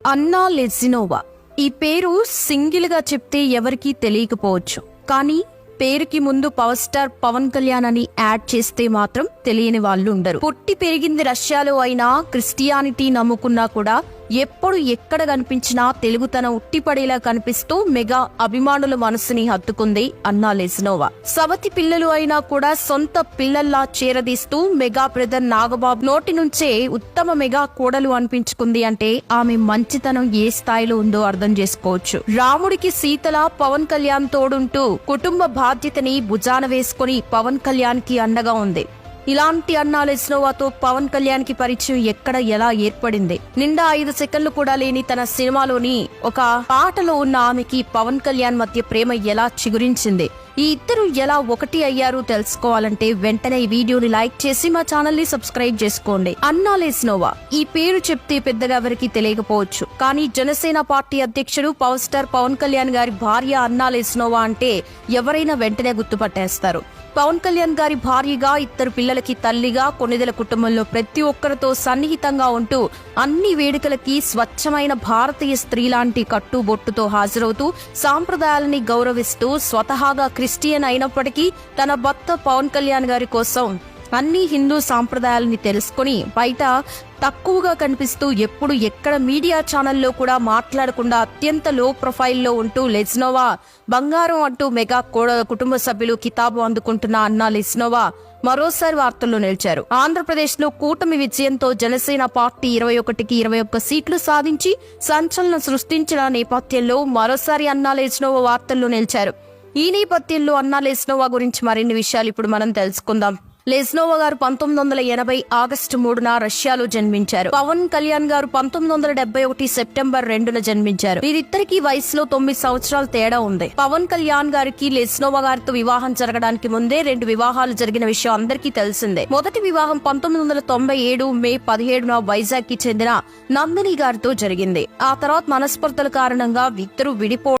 అన్నా లెజినోవా ఈ పేరు సింగిల్గా చెప్తే ఎవరికీ తెలియకపోవచ్చు. కానీ పేరుకి ముందు పవర్ స్టార్ పవన్ కళ్యాణ్ అని యాడ్ చేస్తే మాత్రం తెలియని వాళ్ళు ఉండరు పుట్టి పెరిగింది రష్యాలో అయినా క్రిస్టియానిటీ నమ్ముకున్నా కూడా ఎప్పుడు ఎక్కడ కనిపించినా తెలుగుతనం ఉట్టిపడేలా కనిపిస్తూ మెగా అభిమానుల మనసుని హత్తుకుంది అన్నా లెజినోవా. సవతి పిల్లలు అయినా కూడా సొంత పిల్లల్లా చేరదీస్తూ మెగా బ్రదర్ నాగబాబు నోటి నుంచే ఉత్తమ మెగా కోడలు అనిపించుకుంది అంటే ఆమె మంచితనం ఏ స్థాయిలో ఉందో అర్థం చేసుకోవచ్చు. రాముడికి సీతల పవన్ కళ్యాణ్ తోడుంటూ కుటుంబ బాధ్యతని భుజాన వేసుకుని పవన్ కళ్యాణ్కి అండగా ఉంది. ఇలాంటి అన్నాల ఇస్నోవాతో పవన్ కళ్యాణ్కి పరిచయం ఎక్కడ ఎలా ఏర్పడింది? నిండా ఐదు సెకండ్లు కూడా లేని తన సినిమాలోని ఒక పాటలో ఉన్న ఆమెకి పవన్ కళ్యాణ్ మధ్య ప్రేమ ఎలా చిగురించింది? ఈ ఇద్దరు ఎలా ఒకటి అయ్యారు తెలుసుకోవాలంటే వెంటనే ఈ వీడియోని లైక్ చేసి మా ఛానల్ని సబ్స్క్రైబ్ చేసుకోండి. అన్నా లేస్నోవా ఈ పేరు చెప్తే పెద్దగా ఎవరికి తెలియకపోవచ్చు. కానీ జనసేన పార్టీ అధ్యక్షుడు పవర్ స్టార్ పవన్ కళ్యాణ్ గారి భార్య అన్నా లేస్నోవా అంటే ఎవరైనా వెంటనే గుర్తుపట్టేస్తారు. పవన్ కళ్యాణ్ గారి భార్యగా ఇద్దరు పిల్లలకి తల్లిగా కొనిదెల కుటుంబంలో ప్రతి ఒక్కరితో సన్నిహితంగా ఉంటూ అన్ని వేడుకలకి స్వచ్ఛమైన భారతీయ స్త్రీ లాంటి కట్టుబొట్టుతో హాజరవుతూ సాంప్రదాయాలని గౌరవిస్తూ స్వతహాగా క్రిస్టియన్ అయినప్పటికీ తన భర్త పవన్ కళ్యాణ్ గారి కోసం అన్ని హిందూ సాంప్రదాయాలని తెలుసుకుని బయట తక్కువగా కనిపిస్తూ ఎప్పుడు ఎక్కడ మీడియా ఛానల్లో కూడా మాట్లాడకుండా అత్యంత లో ప్రొఫైల్లో ఉంటూ లెజ్నోవా బంగారం అంటూ మెగా కుటుంబ సభ్యులు కితాబు అందుకుంటున్న అన్న లెజ్నోవా మరోసారి వార్తల్లో నిలిచారు. ఆంధ్రప్రదేశ్లో కూటమి విజయంతో జనసేన పార్టీ ఇరవై ఒకటికి ఇరవై ఒక్క సీట్లు సాధించి సంచలనం సృష్టించిన నేపథ్యంలో మరోసారి అన్నా లెజ్నోవా వార్తల్లో నిలిచారు. ఈ నేపథ్యంలో అన్నా లెస్నోవా గురించి మరిన్ని విషయాలు ఇప్పుడు మనం తెలుసుకుందాం. లెస్నోవా గారు పంతొమ్మిది వందల ఎనభై ఆగస్టు మూడున రష్యాలో జన్మించారు. పవన్ కళ్యాణ్ గారు పంతొమ్మిది వందల డెబ్బై ఒకటి సెప్టెంబర్ రెండున జన్మించారు. వీరిద్దరికి వయసులో తొమ్మిది సంవత్సరాల తేడా ఉంది. పవన్ కళ్యాణ్ గారికి లెస్నోవా గారితో వివాహం జరగడానికి ముందే రెండు వివాహాలు జరిగిన విషయం అందరికీ తెలిసిందే. మొదటి వివాహం పంతొమ్మిది వందల తొంభై ఏడు మే పదిహేడున వైజాగ్కి చెందిన నందిని గారితో జరిగింది. ఆ తర్వాత మనస్పర్ధల కారణంగా ఇద్దరు విడిపో